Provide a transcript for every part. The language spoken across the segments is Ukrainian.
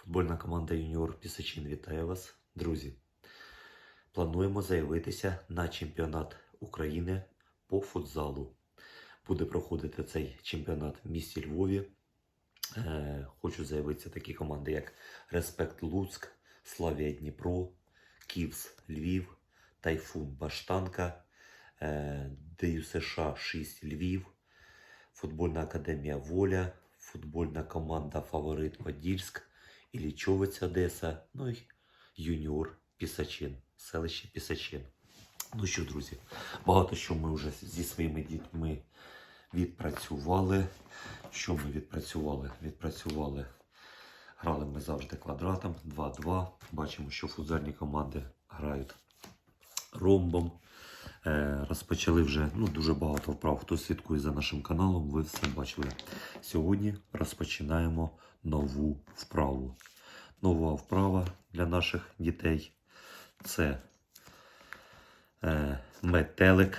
Футбольна команда Юніор Пісачин вітає вас, друзі. Плануємо заявитися на чемпіонат України по футзалу. Буде проходити цей чемпіонат в місті Львові. Е, хочу заявитися такі команди, як Респект Луцьк, Славія Дніпро, Ківс Львів, Тайфун Баштанка, е, ДЮ США 6 Львів, Футбольна академія Воля, футбольна команда Фаворит Подільськ, Іллічовець Одеса, ну і юніор Пісачин, селище Пісачин. Ну що, друзі, багато що ми вже зі своїми дітьми відпрацювали. Що ми відпрацювали? Відпрацювали. Грали ми завжди квадратом 2-2. Бачимо, що футзальні команди грають ромбом. Е, розпочали вже ну, дуже багато вправ. Хто слідкує за нашим каналом, ви все бачили. Сьогодні розпочинаємо нову вправу. Нова вправа для наших дітей це е, метелик,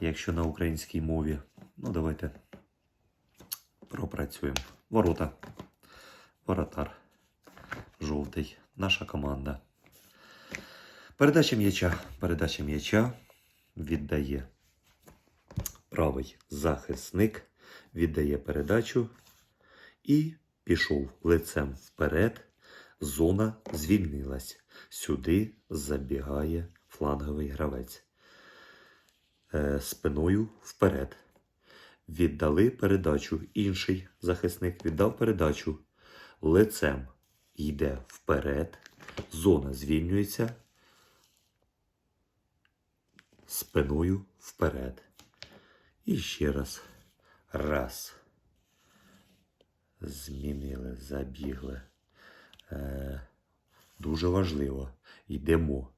якщо на українській мові. Ну, давайте пропрацюємо. Ворота. Воротар. Жовтий. Наша команда. Передача м'яча. Передача м'яча віддає правий захисник, віддає передачу і пішов лицем вперед. Зона звільнилась. Сюди забігає фланговий гравець. Е, спиною вперед. Віддали передачу. Інший захисник віддав передачу. Лицем йде вперед. Зона звільнюється спиною вперед. І ще раз. Раз. Змінили, забігли. Е, дуже важливо. Йдемо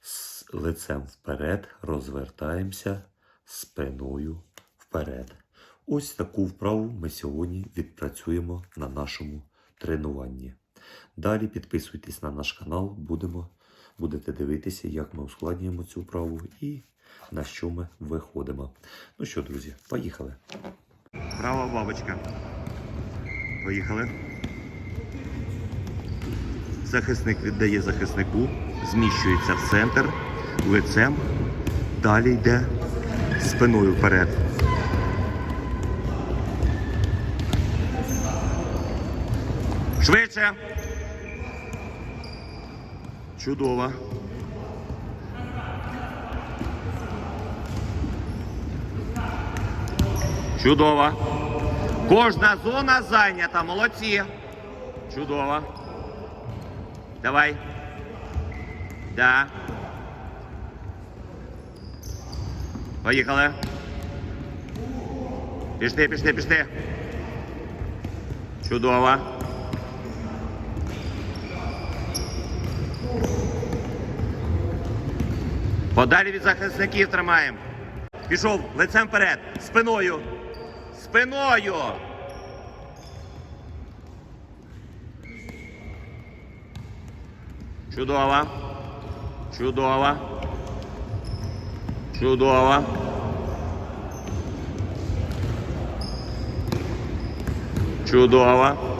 з лицем вперед, розвертаємося спиною вперед. Ось таку вправу ми сьогодні відпрацюємо на нашому тренуванні. Далі підписуйтесь на наш канал, будемо, будете дивитися, як ми ускладнюємо цю вправу і на що ми виходимо. Ну що, друзі, поїхали. Права бабочка. Поїхали. Захисник віддає захиснику, зміщується в центр, лицем, далі йде спиною вперед. Швидше. Чудово. Чудово. Кожна зона зайнята. Молодці. Чудово. Давай. Да. Поїхали. Пішли, пішли, пішли. Чудово. Подалі від захисників тримаємо. Пішов лицем вперед. Спиною. Спиною. Чудово. Чудово. Чудово. Чудово.